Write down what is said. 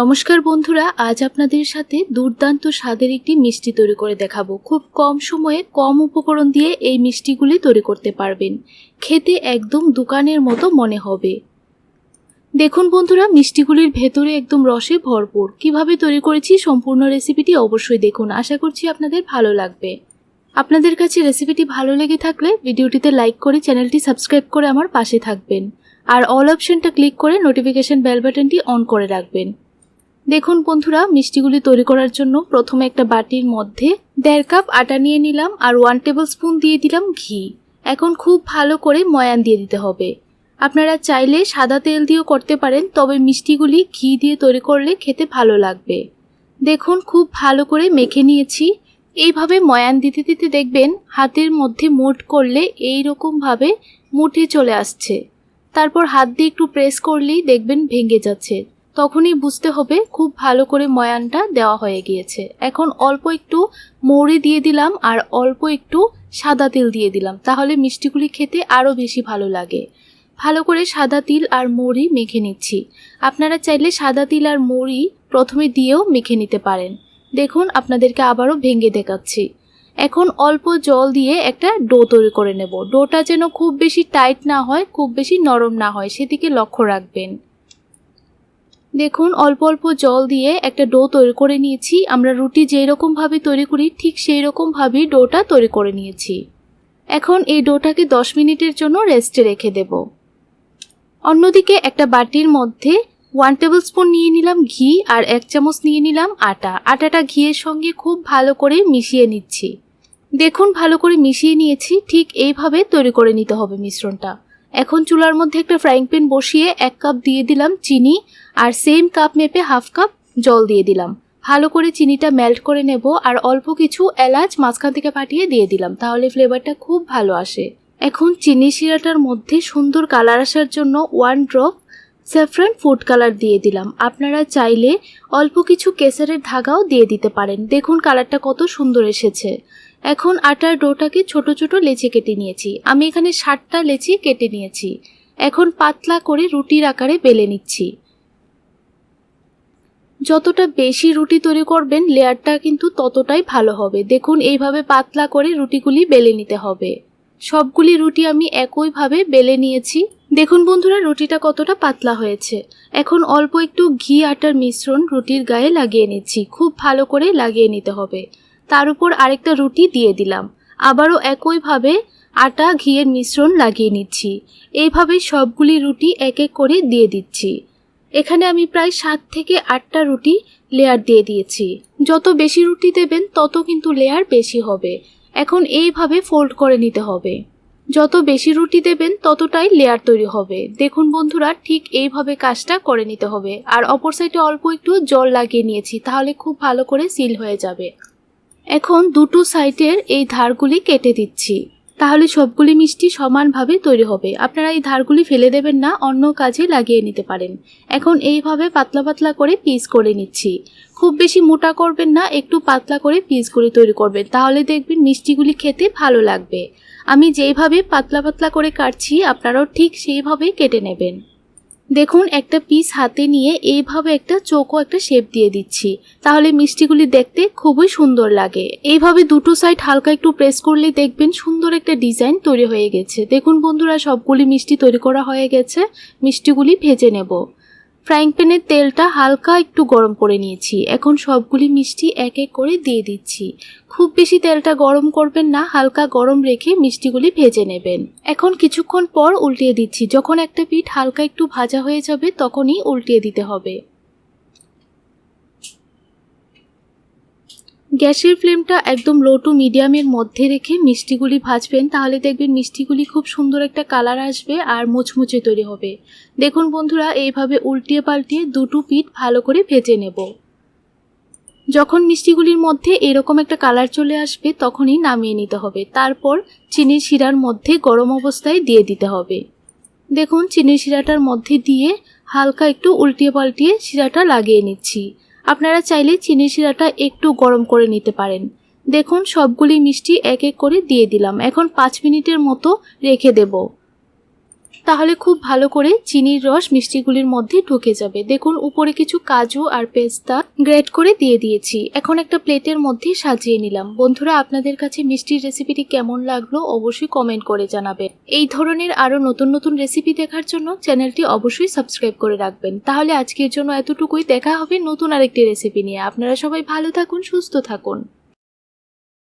নমস্কার বন্ধুরা, আজ আপনাদের সাথে দুর্দান্ত স্বাদের একটি মিষ্টি তৈরি করে দেখাবো। খুব কম সময়ে কম উপকরণ দিয়ে এই মিষ্টিগুলি তৈরি করতে পারবেন। খেতে একদম দোকানের মতো মনে হবে। দেখুন বন্ধুরা, মিষ্টিগুলির ভেতরে একদম রসে ভরপুর। কীভাবে তৈরি করেছি সম্পূর্ণ রেসিপিটি অবশ্যই দেখুন। আশা করছি আপনাদের ভালো লাগবে। আপনাদের কাছে রেসিপিটি ভালো লেগে থাকলে ভিডিওটিতে লাইক করে চ্যানেলটি সাবস্ক্রাইব করে আমার পাশে থাকবেন। আর অল অপশনটা ক্লিক করে নোটিফিকেশন বেল বাটনটি অন করে রাখবেন। দেখুন বন্ধুরা, মিষ্টিগুলি তৈরি করার জন্য প্রথমে একটা বাটির মধ্যে দেড় কাপ আটা নিয়ে নিলাম আর ওয়ান টেবিল স্পুন দিয়ে দিলাম ঘি। এখন খুব ভালো করে ময়ান দিয়ে দিতে হবে। আপনারা চাইলে সাদা তেল দিয়েও করতে পারেন, তবে মিষ্টিগুলি ঘি দিয়ে তৈরি করলে খেতে ভালো লাগবে। দেখুন, খুব ভালো করে মেখে নিয়েছি। এইভাবে ময়ান দিতে দিতে দেখবেন হাতের মধ্যে মুঠ করলে এই রকমভাবে মুঠে চলে আসছে। তারপর হাত দিয়ে একটু প্রেস করলেই দেখবেন ভেঙে যাচ্ছে। তখনই বুঝতে হবে খুব ভালো করে ময়ানটা দেওয়া হয়ে গিয়েছে। এখন অল্প একটু মৌরি দিয়ে দিলাম আর অল্প একটু সাদা তিল দিয়ে দিলাম। তাহলে মিষ্টিগুলি খেতে আরও বেশি ভালো লাগে। ভালো করে সাদা তিল আর মৌরি মেখে নিচ্ছি। আপনারা চাইলে সাদা তিল আর মৌরি প্রথমে দিয়েও মেখে নিতে পারেন। দেখুন, আপনাদেরকে আবারও ভেঙে দেখাচ্ছি। এখন অল্প জল দিয়ে একটা ডো তৈরি করে নেব। ডোটা যেন খুব বেশি টাইট না হয়, খুব বেশি নরম না হয়, সেদিকে লক্ষ্য রাখবেন। দেখুন, অল্প অল্প জল দিয়ে একটা ডো তৈরি করে নিয়েছি। আমরা রুটি যেই রকমভাবে তৈরি করি, ঠিক সেই রকমভাবেই ডোটা তৈরি করে নিয়েছি। এখন এই ডোটাকে দশ মিনিটের জন্য রেস্টে রেখে দেব। অন্যদিকে একটা বাটির মধ্যে ওয়ান টেবিল স্পুন নিয়ে নিলাম ঘি আর এক চামচ নিয়ে নিলাম আটা। আটাটা ঘিয়ের সঙ্গে খুব ভালো করে মিশিয়ে নিচ্ছি। দেখুন, ভালো করে মিশিয়ে নিয়েছি, ঠিক এইভাবে তৈরি করে নিতে হবে মিশ্রণটা। এখন চুলার মধ্যে একটা ফ্রাইং প্যান বসিয়ে এক কাপ দিয়ে দিলাম চিনি আর সেম কাপ মেপে হাফ কাপ জল দিয়ে দিলাম। ভালো করে চিনিটা মেল্ট করে নেব আর অল্প কিছু এলাচ মাঝখান থেকে ফাটিয়ে দিয়ে দিলাম, তাহলে ফ্লেভারটা খুব ভালো আসে। এখন চিনি শিরাটার মধ্যে সুন্দর কালার আসার জন্য one drop saffron food colour দিয়ে দিলাম। আপনারা চাইলে অল্প কিছু কেসারের ধাগাও দিয়ে দিতে পারেন। দেখুন কালারটা কত সুন্দর এসেছে। এখন আটার ডোটাকে ছোট ছোট লেচি কেটে নিয়েছি। আমি এখানে ষাটটা লেচি কেটে নিয়েছি। এখন পাতলা করে রুটির আকারে বেলে নিচ্ছি। যতটা বেশি রুটি তৈরি করবেন, লেয়ারটা কিন্তু ততটাই ভালো হবে। দেখুন, এইভাবে পাতলা করে রুটিগুলি বেলে নিতে হবে। সবগুলি রুটি আমি একইভাবে বেলে নিয়েছি। দেখুন বন্ধুরা, রুটিটা কতটা পাতলা হয়েছে। এখন অল্প একটু ঘি আটার মিশ্রণ রুটির গায়ে লাগিয়ে নিচ্ছি। খুব ভালো করে লাগিয়ে নিতে হবে। তার উপর আরেকটা রুটি দিয়ে দিলাম। আবারও একইভাবে আটা, ঘিয়ের মিশ্রণ লাগিয়ে নিচ্ছি। এইভাবে সবগুলি রুটি এক এক করে দিয়ে দিচ্ছি। এখানে আমি প্রায় সাত থেকে আটটা রুটি লেয়ার দিয়ে দিয়েছি। যত বেশি রুটি দেবেন, তত কিন্তু লেয়ার বেশি হবে। এখন এইভাবে ফোল্ড করে নিতে হবে। যত বেশি রুটি দেবেন, ততটাই লেয়ার তৈরি হবে। দেখুন বন্ধুরা, ঠিক এইভাবে কাজটা করে নিতে হবে। আর অপর সাইডে অল্প একটু জল লাগিয়ে নিয়েছি, তাহলে খুব ভালো করে সিল হয়ে যাবে। এখন দুটো সাইডের এই ধারগুলি কেটে দিচ্ছি। তাহলে সবগুলি মিষ্টি সমানভাবে তৈরি হবে। আপনারা এই ধারগুলি ফেলে দেবেন না, অন্য কাজে লাগিয়ে নিতে পারেন। এখন এইভাবে পাতলা পাতলা করে পিস করে নিচ্ছি। খুব বেশি মোটা করবেন না, একটু পাতলা করে পিসগুলি তৈরি করবেন। তাহলে দেখবেন মিষ্টিগুলি খেতে ভালো লাগবে। আমি যেইভাবে পাতলা পাতলা করে কাটছি, আপনারাও ঠিক সেইভাবেই কেটে নেবেন। দেখুন, একটা পিস হাতে নিয়ে এইভাবে একটা চোখও একটা শেপ দিয়ে দিচ্ছি। তাহলে মিষ্টিগুলি দেখতে খুবই সুন্দর লাগে। এইভাবে দুটো সাইড হালকা একটু প্রেস করলে দেখবেন সুন্দর একটা ডিজাইন তৈরি হয়ে গেছে। দেখুন বন্ধুরা, সবগুলি মিষ্টি তৈরি করা হয়ে গেছে। মিষ্টিগুলি ভেজে নেব। ফ্রাইং প্যানের তেলটা হালকা একটু গরম করে নিয়েছি। এখন সবগুলি মিষ্টি এক এক করে দিয়ে দিচ্ছি। খুব বেশি তেলটা গরম করবেন না, হালকা গরম রেখে মিষ্টিগুলি ভেজে নেবেন। এখন কিছুক্ষণ পর উল্টিয়ে দিচ্ছি। যখন একটা পিঠ হালকা একটু ভাজা হয়ে যাবে, তখনই উল্টিয়ে দিতে হবে। গ্যাসের ফ্লেমটা একদম লো টু মিডিয়ামের মধ্যে রেখে মিষ্টিগুলি ভাজবেন, তাহলে দেখবেন মিষ্টিগুলি খুব সুন্দর একটা কালার আসবে আর মুচমুচে তৈরি হবে। দেখুন বন্ধুরা, এইভাবে উল্টিয়ে পাল্টিয়ে দুটো পিঠ ভালো করে ভেজে নেব। যখন মিষ্টিগুলির মধ্যে এরকম একটা কালার চলে আসবে, তখনই নামিয়ে নিতে হবে। তারপর চিনির শিরার মধ্যে গরম অবস্থায় দিয়ে দিতে হবে। দেখুন, চিনির শিরাটার মধ্যে দিয়ে হালকা একটু উল্টিয়ে পাল্টিয়ে শিরাটা লাগিয়ে নিচ্ছি। আপনারা চাইলে চিনি শিরাটা একটু গরম করে নিতে পারেন। দেখুন, সবগুলি মিষ্টি এক এক করে দিয়ে দিলাম। এখন পাঁচ মিনিটের মতো রেখে দেব। তাহলে খুব ভালো করে চিনির রস মিষ্টিগুলির মধ্যে ঢুকে যাবে। দেখুন, উপরে কিছু কাজু আর পেস্তা গ্রেট করে দিয়ে দিয়েছি। এখন একটা প্লেটের মধ্যে সাজিয়ে নিলাম। বন্ধুরা, আপনাদের কাছে মিষ্টির রেসিপিটি কেমন লাগল অবশ্যই কমেন্ট করে জানাবেন। এই ধরনের আরও নতুন নতুন রেসিপি দেখার জন্য চ্যানেলটি অবশ্যই সাবস্ক্রাইব করে রাখবেন। তাহলে আজকের জন্য এতটুকুই। দেখা হবে নতুন আরেকটি রেসিপি নিয়ে। আপনারা সবাই ভালো থাকুন, সুস্থ থাকুন।